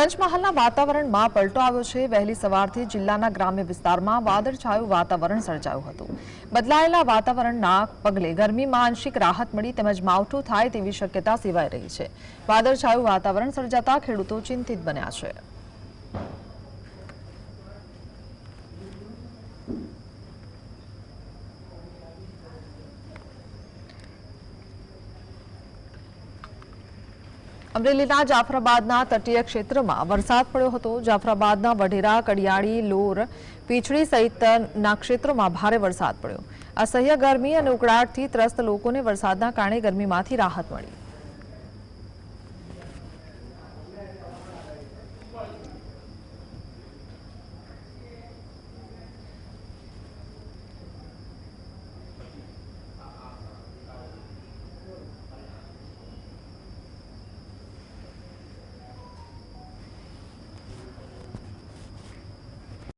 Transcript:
પંચમહાલના વાતાવરણમાં પલટો આવ્યો છે. વહેલી સવારથી જિલ્લાના ગ્રામ્ય વિસ્તારમાં વાદળછાયું વાતાવરણ સર્જાયું હતું. બદલાયેલા વાતાવરણના પગલે ગરમીમાં આંશિક રાહત મળી તેમજ માવઠું થાય તેવી શક્યતા સેવાઈ રહી છે. વાદળછાયું વાતાવરણ સર્જાતા ખેડૂતો ચિંતિત બન્યા છે. અમરેલીના જાફરાબાદના તટીય ક્ષેત્રમાં વરસાદ પડ્યો હતો. જાફરાબાદના વઢેરા, કડિયાળી, લોર, પીછડી સહિતના ક્ષેત્રોમાં ભારે વરસાદ પડ્યો. અસહ્ય ગરમી અને ઉકળાટથી ત્રસ્ત લોકોને વરસાદના કારણે ગરમીમાંથી રાહત મળી.